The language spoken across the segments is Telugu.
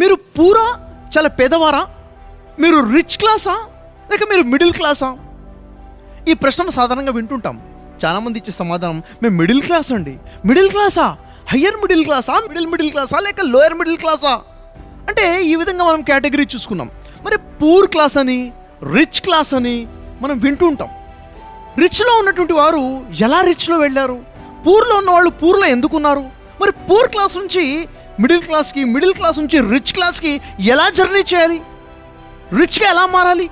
మీరు పూరా చాలా పేదవారా? మీరు రిచ్ క్లాసా లేక మీరు మిడిల్ క్లాసా ఈ ప్రశ్న సాధారణంగా వింటుంటాం. చాలామంది ఇచ్చే సమాధానం మేము మిడిల్ క్లాస్ అండి. మిడిల్ క్లాసా హయ్యర్ మిడిల్ క్లాసా మిడిల్ మిడిల్ క్లాసా లేక లోయర్ మిడిల్ క్లాసా అంటే ఈ విధంగా మనం కేటగిరీ చూసుకున్నాం. మరి పూర్ క్లాస్ అని రిచ్ క్లాస్ అని మనం వింటూ ఉంటాం. రిచ్లో ఉన్నటువంటి వారు ఎలా రిచ్లో వెళ్ళారు? పూర్లో ఉన్న వాళ్ళు పూర్లో ఎందుకున్నారు? మరి పూర్ క్లాస్ నుంచి మిడిల్ క్లాస్కి మిడిల్ క్లాస్ నుంచి రిచ్ క్లాస్కి ఎలా జర్నీ చేయాలి? రిచ్గా ఎలా మారాలి?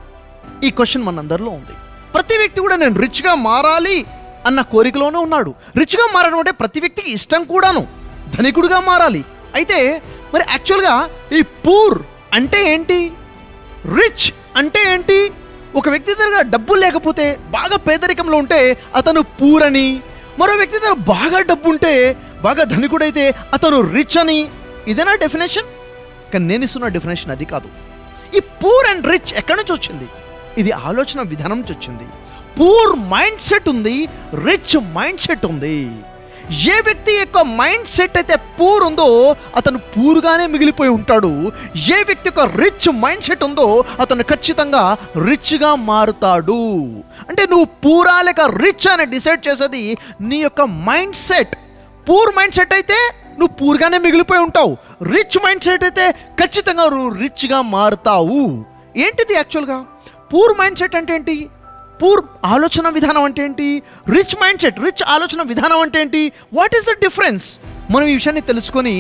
ఈ క్వశ్చన్ మనందరిలో ఉంది. ప్రతి వ్యక్తి కూడా నేను రిచ్గా మారాలి అన్న కోరికలోనే ఉన్నాడు. రిచ్గా మారడం అంటే ప్రతి వ్యక్తికి ఇష్టం కూడాను. ధనికుడిగా మారాలి. అయితే మరి యాక్చువల్గా ఈ పూర్ అంటే ఏంటి? రిచ్ అంటే ఏంటి? ఒక వ్యక్తి దగ్గర డబ్బు లేకపోతే బాగా పేదరికంలో ఉంటే అతను పూర్ అని మరో వ్యక్తి దగ్గర బాగా డబ్బు ఉంటే బాగా ధనికుడైతే అతను రిచ్ అని. ఇదేనా డెఫినేషన్ కానీ నేను ఇస్తున్న డెఫినేషన్ అది కాదు. ఈ పూర్ అండ్ రిచ్ ఎక్కడి నుంచి వచ్చింది? ఇది ఆలోచన విధానం నుంచి వచ్చింది. పూర్ మైండ్ సెట్ ఉంది రిచ్ మైండ్ సెట్ ఉంది. ఏ వ్యక్తి యొక్క మైండ్ సెట్ అయితే పూర్ ఉందో అతను పూర్గానే మిగిలిపోయి ఉంటాడు. ఏ వ్యక్తి యొక్క రిచ్ మైండ్ సెట్ ఉందో అతను ఖచ్చితంగా రిచ్గా మారుతాడు. అంటే నువ్వు పూరా లేక రిచ్ అని డిసైడ్ చేసేది నీ యొక్క mindset. Poor mind set అయితే నువ్వు పూర్గానే మిగిలిపోయి ఉంటావు. రిచ్ మైండ్ సెట్ అయితే ఖచ్చితంగా నువ్వు రిచ్గా మారుతావు. ఏంటిది యాక్చువల్గా పూర్ మైండ్ సెట్ అంటే ఏంటి? పూర్ ఆలోచన విధానం అంటే ఏంటి? రిచ్ మైండ్ సెట్ రిచ్ ఆలోచన విధానం అంటే ఏంటి? What is the difference? మనం ఈ విషయాన్ని తెలుసుకొని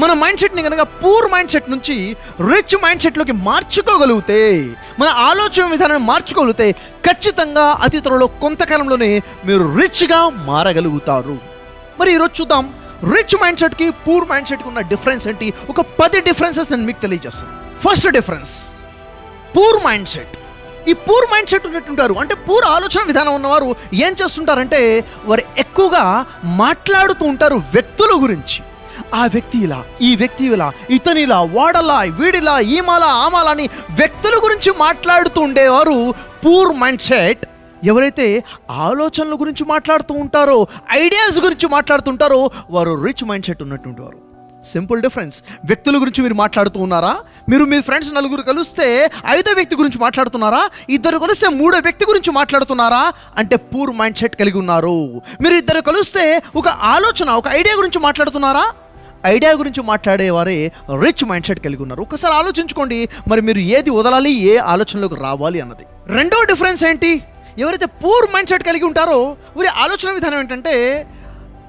మన మైండ్ సెట్ని కనుక పూర్ మైండ్ సెట్ నుంచి రిచ్ మైండ్ సెట్లోకి మార్చుకోగలిగితే మన ఆలోచన విధానాన్ని మార్చుకోగలిగితే ఖచ్చితంగా అతి త్వరలో కొంతకాలంలోనే మీరు రిచ్గా మారగలుగుతారు. మరి ఈరోజు చూద్దాం. రిచ్ మైండ్ సెట్కి పూర్ మైండ్ సెట్కి ఉన్న డిఫరెన్స్ ఏంటి? ఒక పది డిఫరెన్సెస్ నేను మీకు తెలియజేస్తాను. First difference poor mind set ఈ పూర్ మైండ్ సెట్ ఉన్నట్టుంటారు అంటే పూర్ ఆలోచన విధానం ఉన్నవారు ఏం చేస్తుంటారంటే వారు ఎక్కువగా మాట్లాడుతూ ఉంటారు వ్యక్తుల గురించి. ఆ వ్యక్తి ఇలా ఈ వ్యక్తి ఇలా ఇతనిలా వాడలా వీడిలా ఈమాలా ఆమాలా అని వ్యక్తుల గురించి మాట్లాడుతూ ఉండేవారు పూర్ మైండ్ సెట్. ఎవరైతే ఆలోచనల గురించి మాట్లాడుతూ ఉంటారో ఐడియాస్ గురించి మాట్లాడుతుంటారో వారు రిచ్ మైండ్ సెట్ ఉన్నటువంటి వారు సింపుల్ డిఫరెన్స్ వ్యక్తుల గురించి మీరు మాట్లాడుతూ ఉన్నారా? మీరు మీ ఫ్రెండ్స్ నలుగురు కలిస్తే ఐదో వ్యక్తి గురించి మాట్లాడుతున్నారా? ఇద్దరు కలిస్తే మూడో వ్యక్తి గురించి మాట్లాడుతున్నారా? అంటే పూర్ మైండ్ సెట్ కలిగి ఉన్నారు. మీరు ఇద్దరు కలిస్తే ఒక ఆలోచన ఒక ఐడియా గురించి మాట్లాడుతున్నారా? ఐడియా గురించి మాట్లాడేవారే రిచ్ మైండ్ సెట్ కలిగి ఉన్నారు. ఒకసారి ఆలోచించుకోండి. మరి మీరు ఏది వదలాలి ఏ ఆలోచనలోకి రావాలి అన్నది. రెండో డిఫరెన్స్ ఏంటి? ఎవరైతే పూర్ మైండ్ సెట్ కలిగి ఉంటారో వారి ఆలోచన విధానం ఏంటంటే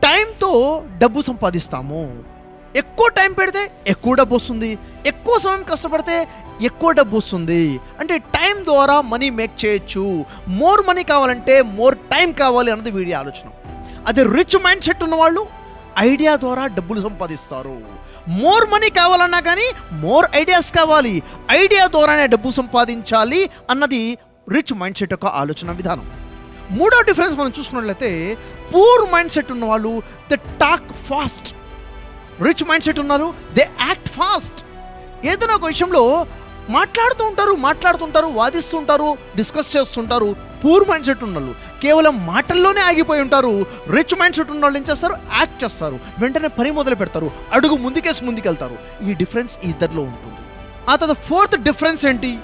టైంతో డబ్బు సంపాదిస్తాము. ఎక్కువ టైం పెడితే ఎక్కువ డబ్బు వస్తుంది ఎక్కువ సమయం కష్టపడితే ఎక్కువ డబ్బు వస్తుంది. అంటే టైం ద్వారా మనీ మేక్ చేయొచ్చు. మోర్ మనీ కావాలంటే మోర్ టైం కావాలి అన్నది వీడి ఆలోచన. అదే రిచ్ మైండ్ సెట్ ఉన్న వాళ్ళు ఐడియా ద్వారా డబ్బులు సంపాదిస్తారు. మోర్ మనీ కావాలన్నా కానీ మోర్ ఐడియాస్ కావాలి. ఐడియా ద్వారానే డబ్బు సంపాదించాలి అన్నది రిచ్ మైండ్ సెట్ యొక్క ఆలోచన విధానం. మూడో డిఫరెన్స్ మనం చూసుకున్నట్లయితే పూర్ మైండ్ సెట్ ఉన్న వాళ్ళు the talk fast. Rich mindset ఉన్నారు. దే యాక్ట్ ఫాస్ట్ ఏదైనా ఒక విషయంలో మాట్లాడుతూ ఉంటారు మాట్లాడుతుంటారు వాదిస్తుంటారు డిస్కస్ చేస్తుంటారు. పూర్ మైండ్ సెట్ ఉన్న వాళ్ళు కేవలం మాటల్లోనే ఆగిపోయి ఉంటారు. రిచ్ మైండ్ సెట్ ఉన్న వాళ్ళు ఏం చేస్తారు? యాక్ట్ చేస్తారు. వెంటనే పని మొదలు పెడతారు. అడుగు ముందుకేసి ముందుకెళ్తారు. ఈ డిఫరెన్స్ ఇద్దరిలో ఉంటుంది. ఆ తర్వాత ఫోర్త్ డిఫరెన్స్ ఏంటి?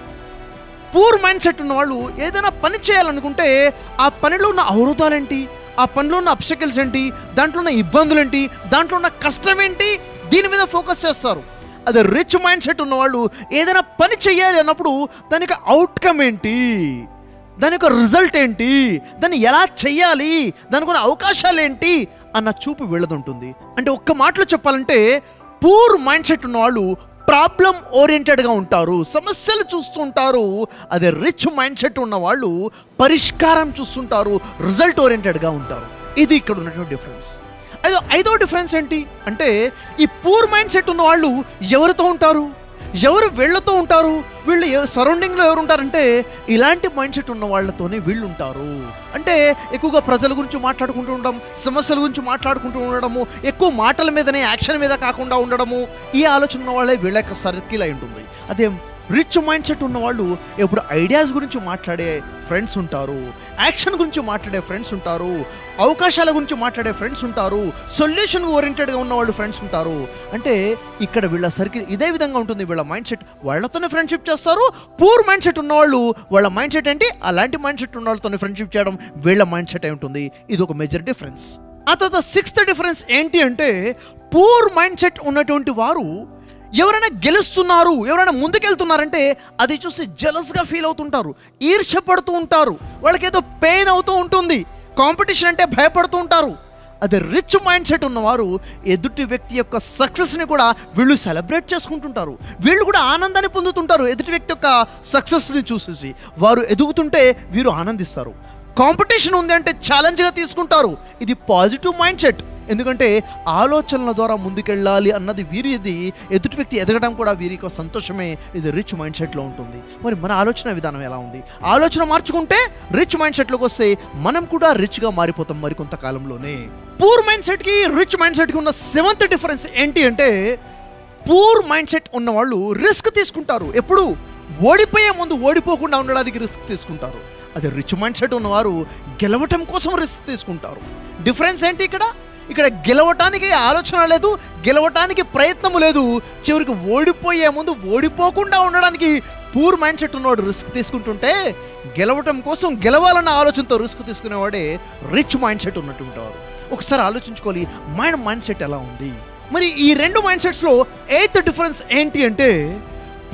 పూర్ మైండ్ సెట్ ఉన్న వాళ్ళు ఏదైనా పని చేయాలనుకుంటే ఆ పనిలో ఉన్న అవరోధాలేంటి? ఆ పనిలో ఉన్న అప్షకల్స్ ఏంటి? దాంట్లో ఉన్న ఇబ్బందులు ఏంటి? దాంట్లో ఉన్న కష్టం ఏంటి? దీని మీద ఫోకస్ చేస్తారు. అదే రిచ్ మైండ్ సెట్ ఉన్నవాళ్ళు ఏదైనా పని చేయాలి అన్నప్పుడు దానికి అవుట్కమ్ ఏంటి? దాని యొక్క రిజల్ట్ ఏంటి? దాన్ని ఎలా చెయ్యాలి దానికి ఉన్న అవకాశాలు ఏంటి? అన్న చూపు వెళ్ళదుంటుంది అంటే ఒక్క మాటలో చెప్పాలంటే పూర్ మైండ్ సెట్ ఉన్నవాళ్ళు ప్రాబ్లం ఓరియంటెడ్గా ఉంటారు సమస్యలు చూస్తుంటారు అదే రిచ్ మైండ్ సెట్ ఉన్న వాళ్ళు పరిష్కారం చూస్తుంటారు రిజల్ట్ ఓరియంటెడ్గా ఉంటారు. ఇది ఇక్కడ ఉన్నటువంటి డిఫరెన్స్. ఐదో ఐదో డిఫరెన్స్ ఏంటి? అంటే ఈ పూర్ మైండ్ సెట్ ఉన్న వాళ్ళు ఎవరితో ఉంటారు? ఎవరు వీళ్ళతో ఉంటారు? వీళ్ళు సరౌండింగ్లో ఎవరు ఉంటారంటే ఇలాంటి మైండ్ సెట్ ఉన్న వాళ్ళతోనే వీళ్ళు ఉంటారు. అంటే ఎక్కువగా ప్రజల గురించి మాట్లాడుకుంటూ ఉండడం సమస్యల గురించి మాట్లాడుకుంటూ ఉండడము ఎక్కువ మాటల మీదనే యాక్షన్ మీద కాకుండా ఉండడము ఈ ఆలోచన ఉన్న వాళ్ళే వీళ్ళ యొక్క సర్కిల్ అయి ఉంటుంది. అదే రిచ్ మైండ్ సెట్ ఉన్న వాళ్ళు ఎప్పుడు ఐడియాస్ గురించి మాట్లాడే ఫ్రెండ్స్ ఉంటారు. యాక్షన్ గురించి మాట్లాడే ఫ్రెండ్స్ ఉంటారు. అవకాశాల గురించి మాట్లాడే ఫ్రెండ్స్ ఉంటారు. సొల్యూషన్ ఓరియంటెడ్గా ఉన్న వాళ్ళు ఫ్రెండ్స్ ఉంటారు. అంటే ఇక్కడ వీళ్ళ సర్కిల్ ఇదే విధంగా ఉంటుంది. వీళ్ళ మైండ్ సెట్ వాళ్ళతోనే ఫ్రెండ్షిప్ చేస్తారు. పూర్ మైండ్ సెట్ ఉన్నవాళ్ళు వాళ్ళ మైండ్ సెట్ ఏంటి? అలాంటి మైండ్ సెట్ ఉన్న వాళ్ళతోనే ఫ్రెండ్షిప్ చేయడం వీళ్ళ మైండ్ సెట్ అయి ఉంటుంది. ఇది ఒక మేజర్ డిఫరెన్స్. ఆ తర్వాత సిక్స్త్ డిఫరెన్స్ ఏంటి అంటే పూర్ మైండ్ సెట్ ఉన్నటువంటి వారు ఎవరైనా గెలుస్తున్నారు ఎవరైనా ముందుకెళ్తున్నారంటే అది చూసి జలస్గా ఫీల్ అవుతుంటారు ఈర్షపడుతూ ఉంటారు. వాళ్ళకి ఏదో పెయిన్ అవుతూ ఉంటుంది కాంపిటీషన్ అంటే భయపడుతూ ఉంటారు. అదే రిచ్ మైండ్ సెట్ ఉన్నవారు ఎదుటి వ్యక్తి యొక్క సక్సెస్ని కూడా వీళ్ళు సెలబ్రేట్ చేసుకుంటుంటారు. వీళ్ళు కూడా ఆనందాన్ని పొందుతుంటారు ఎదుటి వ్యక్తి యొక్క సక్సెస్ని చూసేసి. వారు ఎదుగుతుంటే వీరు ఆనందిస్తారు. కాంపిటీషన్ ఉంది అంటే ఛాలెంజ్గా తీసుకుంటారు. ఇది పాజిటివ్ మైండ్ సెట్ ఎందుకంటే ఆలోచనల ద్వారా ముందుకెళ్ళాలి అన్నది వీరిది. ఎదుటి వ్యక్తి ఎదగడం కూడా వీరికి సంతోషమే. ఇది రిచ్ మైండ్ సెట్లో ఉంటుంది. మరి మన ఆలోచన విధానం ఎలా ఉంది? ఆలోచన మార్చుకుంటే రిచ్ మైండ్ సెట్లోకి వస్తే మనం కూడా రిచ్గా మారిపోతాం మరి కొంతకాలంలోనే. పూర్ మైండ్ సెట్కి రిచ్ మైండ్ సెట్కి ఉన్న సెవెంత్ డిఫరెన్స్ ఏంటి అంటే పూర్ మైండ్ సెట్ ఉన్నవాళ్ళు రిస్క్ తీసుకుంటారు. ఎప్పుడు? ఓడిపోయే ముందు ఓడిపోకుండా ఉండడానికి రిస్క్ తీసుకుంటారు. అదే రిచ్ మైండ్ సెట్ ఉన్నవారు గెలవటం కోసం రిస్క్ తీసుకుంటారు. డిఫరెన్స్ ఏంటి ఇక్కడ? ఇక్కడ గెలవటానికి ఆలోచన లేదు గెలవటానికి ప్రయత్నం లేదు. చివరికి ఓడిపోయే ముందు ఓడిపోకుండా ఉండడానికి పూర్ మైండ్ సెట్ ఉన్నవాడు రిస్క్ తీసుకుంటుంటే గెలవటం కోసం గెలవాలన్న ఆలోచనతో రిస్క్ తీసుకునేవాడే రిచ్ మైండ్ సెట్ ఉన్నటువంటి వాడు ఒకసారి ఆలోచించుకోవాలి మైండ్ మైండ్ సెట్ ఎలా ఉంది? మరి ఈ రెండు మైండ్ సెట్స్లో ఎయిత్ డిఫరెన్స్ ఏంటి అంటే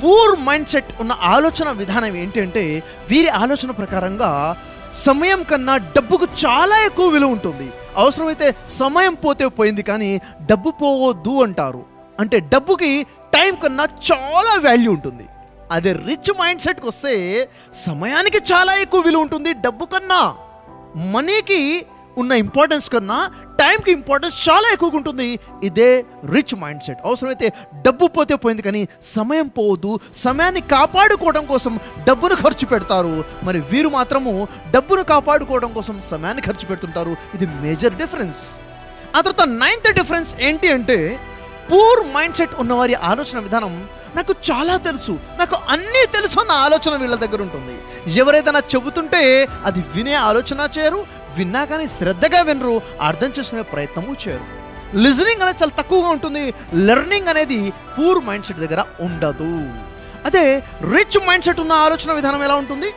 పూర్ మైండ్ సెట్ ఉన్న ఆలోచన విధానం ఏంటి అంటే వీరి ఆలోచన ప్రకారంగా సమయం కన్నా డబ్బుకు చాలా ఎక్కువ విలువ ఉంటుంది. అవసరమైతే సమయం పోతే పోయింది కానీ డబ్బు పోవద్దు అంటారు. అంటే డబ్బుకి టైం కన్నా చాలా వాల్యూ ఉంటుంది. అదే రిచ్ మైండ్ సెట్కి వస్తే సమయానికి చాలా ఎక్కువ విలువ ఉంటుంది డబ్బు కన్నా. మనీకి ఉన్న ఇంపార్టెన్స్ కన్నా టైంకి ఇంపార్టెన్స్ చాలా ఎక్కువగా ఉంటుంది. ఇదే రిచ్ మైండ్ సెట్ అవసరమైతే డబ్బు పోతే పోయింది కానీ సమయం పోవద్దు సమయాన్ని కాపాడుకోవడం కోసం డబ్బును ఖర్చు పెడతారు. మరి వీరు మాత్రము డబ్బును కాపాడుకోవడం కోసం సమయాన్ని ఖర్చు పెడుతుంటారు. ఇది మేజర్ డిఫరెన్స్ ఆ తర్వాత నైన్త్ డిఫరెన్స్ ఏంటి అంటే పూర్ మైండ్ సెట్ ఉన్నవారి ఆలోచన విధానం నాకు చాలా తెలుసు. నాకు అన్నీ తెలుసు అన్న ఆలోచన వీళ్ళ దగ్గర ఉంటుంది. ఎవరైనా చెబుతుంటే అది వినే ఆలోచన చేయరు విన్నా కానీ శ్రద్ధగా వినరు అర్థం చేసుకునే ప్రయత్నము చేయరు. లిజనింగ్ అనేది చాలా తక్కువగా ఉంటుంది. లెర్నింగ్ అనేది పూర్ మైండ్ సెట్ దగ్గర ఉండదు. అదే రిచ్ మైండ్ సెట్ ఉన్న ఆలోచన విధానం ఎలా ఉంటుంది?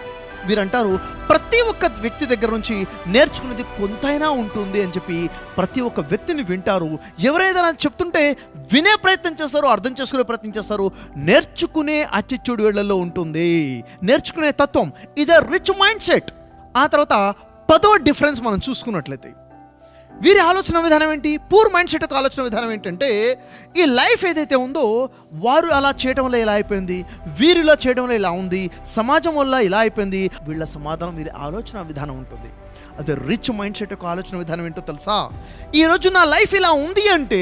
వీరంటారు ప్రతి ఒక్క వ్యక్తి దగ్గర నుంచి నేర్చుకునేది కొంతైనా ఉంటుంది అని చెప్పి ప్రతి ఒక్క వ్యక్తిని వింటారు. ఎవరైనా చెప్తుంటే వినే ప్రయత్నం చేస్తారు అర్థం చేసుకునే ప్రయత్నం చేస్తారు. నేర్చుకునే అచ్చిచ్చుడు వేళ్ళలో ఉంటుంది. నేర్చుకునే తత్వం. ఇదే రిచ్ మైండ్ సెట్ ఆ తర్వాత పదో డిఫరెన్స్ మనం చూసుకున్నట్లయితే వీరి ఆలోచన విధానం ఏంటి? పూర్ మైండ్ సెట్ యొక్క ఆలోచన విధానం ఏంటంటే ఈ లైఫ్ ఏదైతే ఉందో వారు అలా చేయడం వల్ల ఇలా అయిపోయింది? వీరు ఇలా చేయడం వల్ల ఇలా ఉంది? సమాజం వల్ల ఇలా అయిపోయింది? వీళ్ళ సమాధానం వీరి ఆలోచన విధానం ఉంటుంది. అది రిచ్ మైండ్ సెట్ యొక్క ఆలోచన విధానం ఏంటో తెలుసా? ఈరోజు నా లైఫ్ ఇలా ఉంది అంటే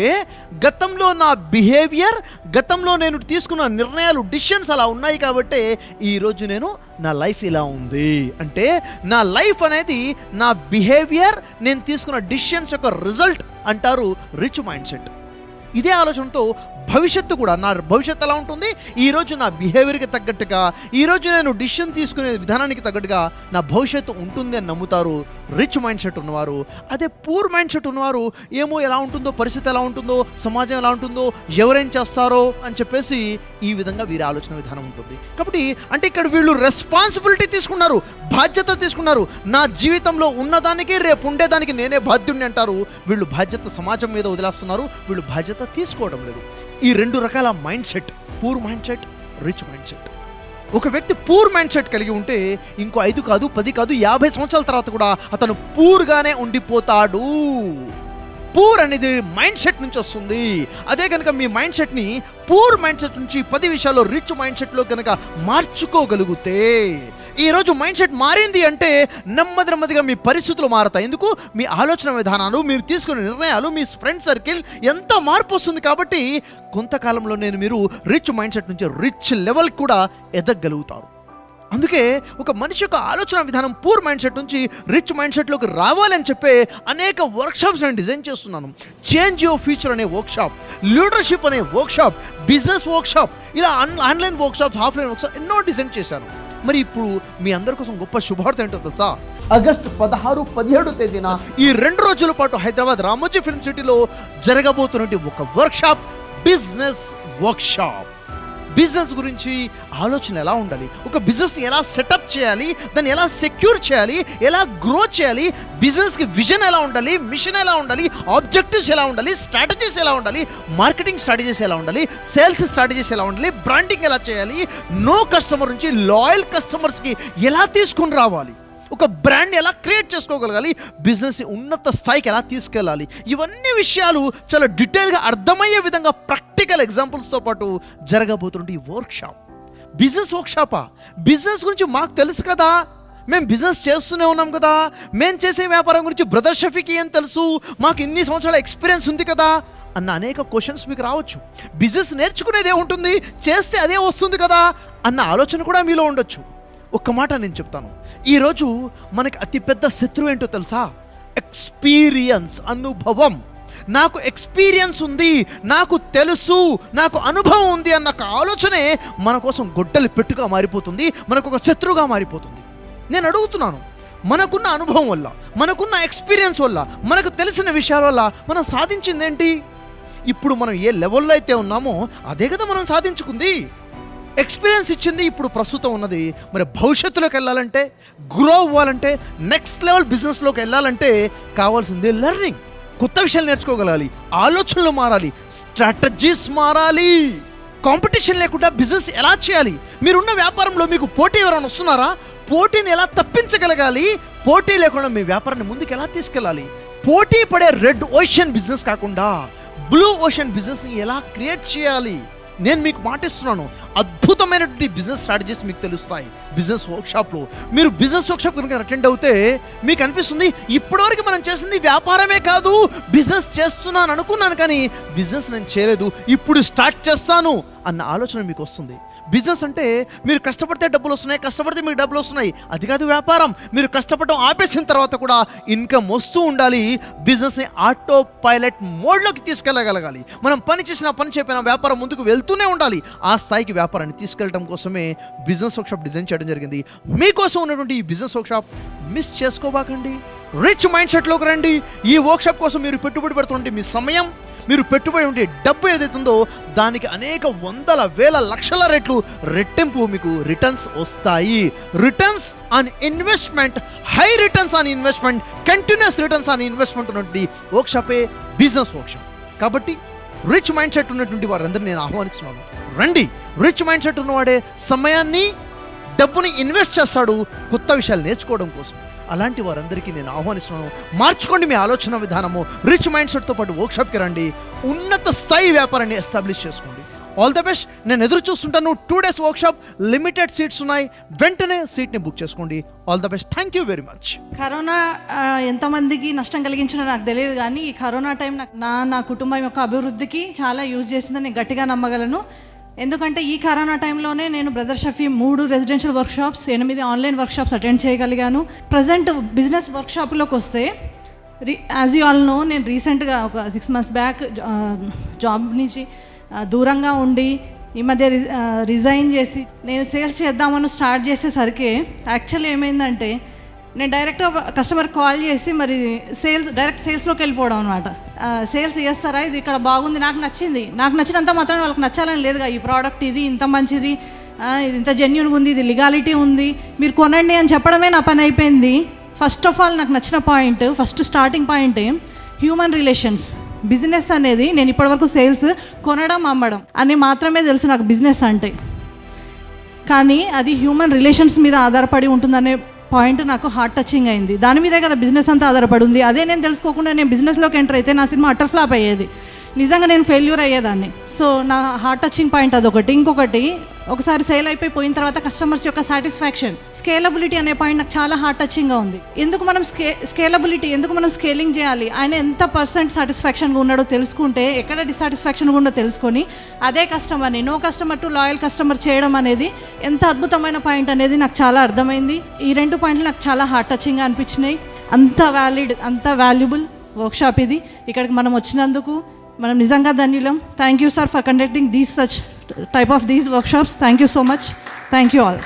గతంలో నా బిహేవియర్ గతంలో నేను తీసుకున్న నిర్ణయాలు డిసిషన్స్ అలా ఉన్నాయి కాబట్టి ఈరోజు నేను నా లైఫ్ ఇలా ఉంది. అంటే నా లైఫ్ అనేది నా బిహేవియర్ నేను తీసుకున్న డిసిషన్స్ యొక్క రిజల్ట్ అంటారు రిచ్ మైండ్ సెట్ ఇదే ఆలోచనతో భవిష్యత్తు కూడా నా భవిష్యత్తు ఎలా ఉంటుంది? ఈరోజు నా బిహేవియర్కి తగ్గట్టుగా ఈరోజు నేను డిసిషన్ తీసుకునే విధానానికి తగ్గట్టుగా నా భవిష్యత్తు ఉంటుంది అని నమ్ముతారు రిచ్ మైండ్ సెట్ ఉన్నవారు అదే పూర్ మైండ్ సెట్ ఉన్నవారు ఏమో ఎలా ఉంటుందో పరిస్థితి ఎలా ఉంటుందో సమాజం ఎలా ఉంటుందో ఎవరేం చేస్తారో అని చెప్పేసి ఈ విధంగా వీరి ఆలోచన విధానం ఉంటుంది. కాబట్టి అంటే ఇక్కడ వీళ్ళు రెస్పాన్సిబిలిటీ తీసుకున్నారు బాధ్యత తీసుకున్నారు. నా జీవితంలో ఉన్నదానికి రేపు ఉండేదానికి నేనే బాధ్యుడిని అంటారు. వీళ్ళు బాధ్యత సమాజం మీద వదిలేస్తున్నారు వీళ్ళు బాధ్యత తీసుకోవడం లేదు. ఈ రెండు రకాల mindset poor mindset rich mindset. ఒక వ్యక్తి పూర్ మైండ్ సెట్ కలిగి ఉంటే ఇంకో ఐదు కాదు పది కాదు యాభై సంవత్సరాల తర్వాత కూడా అతను పూర్గానే ఉండిపోతాడు. పూర్ అనేది మైండ్ సెట్ నుంచి వస్తుంది. అదే కనుక మీ మైండ్ సెట్ని పూర్ మైండ్ సెట్ నుంచి పది విషయాల్లో రిచ్ మైండ్ సెట్లో కనుక మార్చుకోగలిగితే ఈ రోజు మైండ్ సెట్ మారింది అంటే నెమ్మది నెమ్మదిగా మీ పరిస్థితులు మారతాయి. ఎందుకు? మీ ఆలోచన విధానాలు మీరు తీసుకునే నిర్ణయాలు మీ ఫ్రెండ్ సర్కిల్ ఎంత మార్పు వస్తుంది కాబట్టి కొంతకాలంలో నేను మీరు రిచ్ మైండ్ సెట్ నుంచి రిచ్ లెవెల్ కూడా ఎదగలుగుతారు. అందుకే ఒక మనిషి యొక్క ఆలోచన విధానం పూర్ మైండ్ సెట్ నుంచి రిచ్ మైండ్ సెట్లోకి రావాలని చెప్పే అనేక వర్క్షాప్స్ నేను డిజైన్ చేస్తున్నాను. చేంజ్ యువర్ ఫ్యూచర్ అనే వర్క్షాప్ లీడర్షిప్ అనే వర్క్షాప్ బిజినెస్ వర్క్షాప్ ఇలా ఆన్లైన్ వర్క్షాప్స్ ఆఫ్లైన్ వర్క్షాప్ ఎన్నో డిజైన్ చేశాను మరి ఇప్పుడు మీ అందరి కోసం గొప్ప శుభార్త ఏంటో తెలుసా? ఆగస్ట్ పదహారు పదిహేడు తేదీన ఈ రెండు రోజుల పాటు హైదరాబాద్ రామోజీ ఫిల్మ్ సిటీలో జరగబోతున్నటువంటి ఒక వర్క్షాప్ బిజినెస్ వర్క్షాప్ బిజినెస్ గురించి ఆలోచన ఎలా ఉండాలి? ఒక బిజినెస్ని ఎలా సెటప్ చేయాలి? దాన్ని ఎలా సెక్యూర్ చేయాలి? ఎలా గ్రో చేయాలి? బిజినెస్కి విజన్ ఎలా ఉండాలి? మిషన్ ఎలా ఉండాలి? ఆబ్జెక్టివ్స్ ఎలా ఉండాలి? స్ట్రాటజీస్ ఎలా ఉండాలి? మార్కెటింగ్ స్ట్రాటజీస్ ఎలా ఉండాలి? సేల్స్ స్ట్రాటజీస్ ఎలా ఉండాలి? బ్రాండింగ్ ఎలా చేయాలి? నో కస్టమర్ నుంచి లాయల్ కస్టమర్స్కి ఎలా తీసుకొని రావాలి? ఒక బ్రాండ్ ఎలా క్రియేట్ చేసుకోగలగాలి? బిజినెస్ ఉన్నత స్థాయికి ఎలా తీసుకెళ్ళాలి? ఇవన్నీ విషయాలు చాలా డీటెయిల్గా అర్థమయ్యే విధంగా ప్రాక్టికల్ ఎగ్జాంపుల్స్తో పాటు జరగబోతున్న ఈ వర్క్షాప్ బిజినెస్ వర్క్షాపా బిజినెస్ గురించి మాకు తెలుసు కదా? మేము బిజినెస్ చేస్తూనే ఉన్నాం కదా? మేము చేసే వ్యాపారం గురించి బ్రదర్ షఫీకి ఏం తెలుసు? మాకు ఇన్ని సంవత్సరాల ఎక్స్పీరియన్స్ ఉంది కదా? అన్న అనేక క్వశ్చన్స్ మీకు రావచ్చు. బిజినెస్ నేర్చుకునేదే ఉంటుంది చేస్తే అదే వస్తుంది కదా? అన్న ఆలోచన కూడా మీలో ఉండొచ్చు. ఒక్క మాట నేను చెప్తాను. ఈరోజు మనకి అతిపెద్ద శత్రువు ఏంటో తెలుసా? ఎక్స్పీరియన్స్ అనుభవం. నాకు ఎక్స్పీరియన్స్ ఉంది నాకు తెలుసు నాకు అనుభవం ఉంది అన్న ఒక ఆలోచనే మన కోసం గొడ్డలి పెట్టుగా మారిపోతుంది మనకు ఒక శత్రువుగా మారిపోతుంది. నేను అడుగుతున్నాను మనకున్న అనుభవం వల్ల మనకున్న ఎక్స్పీరియన్స్ వల్ల మనకు తెలిసిన విషయాల వల్ల మనం సాధించింది ఏంటి ఇప్పుడు మనం ఏ లెవెల్లో అయితే ఉన్నామో అదే కదా మనం సాధించుకుంది. ఎక్స్పీరియన్స్ ఇచ్చింది ఇప్పుడు ప్రస్తుతం ఉన్నది. మరి భవిష్యత్తులోకి వెళ్ళాలంటే గ్రో అవ్వాలంటే నెక్స్ట్ లెవెల్ బిజినెస్లోకి వెళ్ళాలంటే కావాల్సింది లెర్నింగ్ కొత్త విషయాలు నేర్చుకోగలగాలి ఆలోచనలు మారాలి స్ట్రాటజీస్ మారాలి. కాంపిటీషన్ లేకుండా బిజినెస్ ఎలా చేయాలి? మీరున్న వ్యాపారంలో మీకు పోటీ ఎవరైనా వస్తున్నారా? పోటీని ఎలా తప్పించగలగాలి? పోటీ లేకుండా మీ వ్యాపారాన్ని ముందుకు ఎలా తీసుకెళ్ళాలి? పోటీ పడే రెడ్ ఓషన్ బిజినెస్ కాకుండా బ్లూ ఓషన్ బిజినెస్ని ఎలా క్రియేట్ చేయాలి? నేను మీకు మాటిస్తున్నాను. అద్భుతమైనటువంటి బిజినెస్ స్ట్రాటజీస్ మీకు తెలుస్తాయి. బిజినెస్ వర్క్షాప్లో మీరు బిజినెస్ వర్క్షాప్ కనుక అటెండ్ అవుతే మీకు అనిపిస్తుంది ఇప్పటివరకు మనం చేసింది వ్యాపారమే కాదు బిజినెస్ చేస్తున్నాను అనుకున్నాను కానీ బిజినెస్ నేను చేయలేదు ఇప్పుడు స్టార్ట్ చేస్తాను అన్న ఆలోచన మీకు వస్తుంది. బిజినెస్ అంటే మీరు కష్టపడితే డబ్బులు వస్తున్నాయి కష్టపడితే మీకు డబ్బులు వస్తున్నాయి. అది కాదు వ్యాపారం. మీరు కష్టపడడం ఆపేసిన తర్వాత కూడా ఇన్కమ్ వస్తూ ఉండాలి. బిజినెస్ని ఆటో పైలట్ మోడ్లోకి తీసుకెళ్ళగలగాలి. మనం పని చేసిన పని చెప్పిన వ్యాపారం ముందుకు వెళ్తూనే ఉండాలి. ఆ స్థాయికి వ్యాపారాన్ని తీసుకెళ్ళడం కోసమే బిజినెస్ వర్క్షాప్ డిజైన్ చేయడం జరిగింది. మీకోసం ఉన్నటువంటి ఈ బిజినెస్ వర్క్షాప్ మిస్ చేసుకోబాకండి. రిచ్ మైండ్ సెట్లోకి రండి. ఈ వర్క్షాప్ కోసం మీరు పెట్టుబడి పెడుతుంటే మీ సమయం మీరు పెట్టుబడి ఉంటే డబ్బు ఏదైతుందో దానికి అనేక వందల వేల లక్షల రెట్లు రెట్టింపు మీకు రిటర్న్స్ వస్తాయి. Returns on investment high returns on investment continuous returns on investment ఉన్నటువంటి వర్క్షాపే బిజినెస్ వర్క్షాప్. కాబట్టి రిచ్ మైండ్ సెట్ ఉన్నటువంటి వారందరినీ నేను ఆహ్వానిస్తున్నాను. రండి రిచ్ మైండ్ సెట్ ఉన్నవాడే సమయాన్ని డబ్బుని ఇన్వెస్ట్ చేస్తాడు కొత్త విషయాలు నేర్చుకోవడం కోసం. అలాంటి వారందరికీ నేను ఆహ్వానిస్తున్నాను. మార్చుకోండి మీ ఆలోచన విధానము. రిచ్ మైండ్ సెట్తో పాటు వర్క్షాప్కి రండి. ఉన్నత స్థాయి వ్యాపారాన్ని ఎస్టాబ్లిష్ చేసుకోండి. ఆల్ ద బెస్ట్ నేను ఎదురు చూస్తుంటాను. Two days workshop limited seats ఉన్నాయి. వెంటనే సీట్ని బుక్ చేసుకోండి. All the best thank you very much corona ఎంతమందికి నష్టం కలిగించిందో నాకు తెలియదు కానీ ఈ కరోనా టైం నాకు నా నా కుటుంబం యొక్క అభివృద్ధికి చాలా యూజ్ చేసిందని నేను గట్టిగా నమ్మగలను. ఎందుకంటే ఈ కరోనా టైంలోనే నేను బ్రదర్ షఫీ మూడు రెసిడెన్షియల్ వర్క్షాప్స్ ఎనిమిది ఆన్లైన్ వర్క్షాప్స్ అటెండ్ చేయగలిగాను. ప్రజెంట్ బిజినెస్ వర్క్షాప్లోకి వస్తే రీ యాజ్ యూ ఆల్ నో నేను రీసెంట్గా ఒక సిక్స్ మంత్స్ బ్యాక్ జాబ్ నుంచి దూరంగా ఉండి ఈ మధ్య రిజైన్ చేసి నేను సేల్స్ చేద్దామని స్టార్ట్ చేసేసరికి యాక్చువల్లీ ఏమైందంటే నేను డైరెక్ట్ కస్టమర్ కాల్ చేసి మరి సేల్స్ డైరెక్ట్ సేల్స్లోకి వెళ్ళిపోవడం అనమాట సేల్స్ చేస్తారా? ఇది ఇక్కడ బాగుంది నాకు నచ్చింది. నాకు నచ్చినంత మాత్రం వాళ్ళకి నచ్చాలని లేదుగా. ఈ ప్రోడక్ట్ ఇది ఇంత మంచిది. ఇది ఇంత జెన్యున్గా ఉంది ఇది లిగాలిటీ ఉంది. మీరు కొనండి అని చెప్పడమే నా పని అయిపోయింది. ఫస్ట్ ఆఫ్ ఆల్ నాకు నచ్చిన point first starting point human relations business అనేది నేను ఇప్పటివరకు సేల్స్ కొనడం అమ్మడం అని మాత్రమే తెలుసు నాకు బిజినెస్ అంటే. కానీ అది హ్యూమన్ రిలేషన్స్ మీద ఆధారపడి ఉంటుందనే పాయింట్ నాకు హార్ట్ టచింగ్ అయింది. దాని మీదే కదా బిజినెస్ అంతా ఆధారపడి ఉంది. అదే నేను తెలుసుకోకుండా నేను బిజినెస్లోకి ఎంటర్ అయితే నా సినిమా అటర్ ఫ్లాప్ అయ్యేది. నిజంగా నేను ఫెయిల్యూర్ అయ్యేదాన్ని. సో నా హార్ట్ టచింగ్ పాయింట్ అదొకటి. ఇంకొకటి ఒకసారి సేల్ అయిపోయి పోయిన తర్వాత కస్టమర్స్ యొక్క సాటిస్ఫాక్షన్ స్కేలబిలిటీ అనే పాయింట్ నాకు చాలా హార్ట్ టచింగ్గా ఉంది. ఎందుకు మనం స్కే స్కేలబిలిటీ ఎందుకు మనం స్కేలింగ్ చేయాలి? ఆయన ఎంత పర్సెంట్ సాటిస్ఫాక్షన్గా ఉన్నాడో తెలుసుకుంటే ఎక్కడ డిసాటిస్ఫాక్షన్గా ఉందో తెలుసుకొని అదే కస్టమర్ని no customer to loyal customer చేయడం అనేది ఎంత అద్భుతమైన పాయింట్ అనేది నాకు చాలా అర్థమైంది. ఈ రెండు పాయింట్లు నాకు చాలా హార్ట్ టచింగ్గా అనిపించినాయి. అంత వ్యాలిడ్ అంత వాల్యుబుల్ వర్క్షాప్ ఇది. ఇక్కడికి మనం వచ్చినందుకు మనం నిజంగా ధన్యులం thank you sir for conducting these such type of these workshops thank you so much thank you all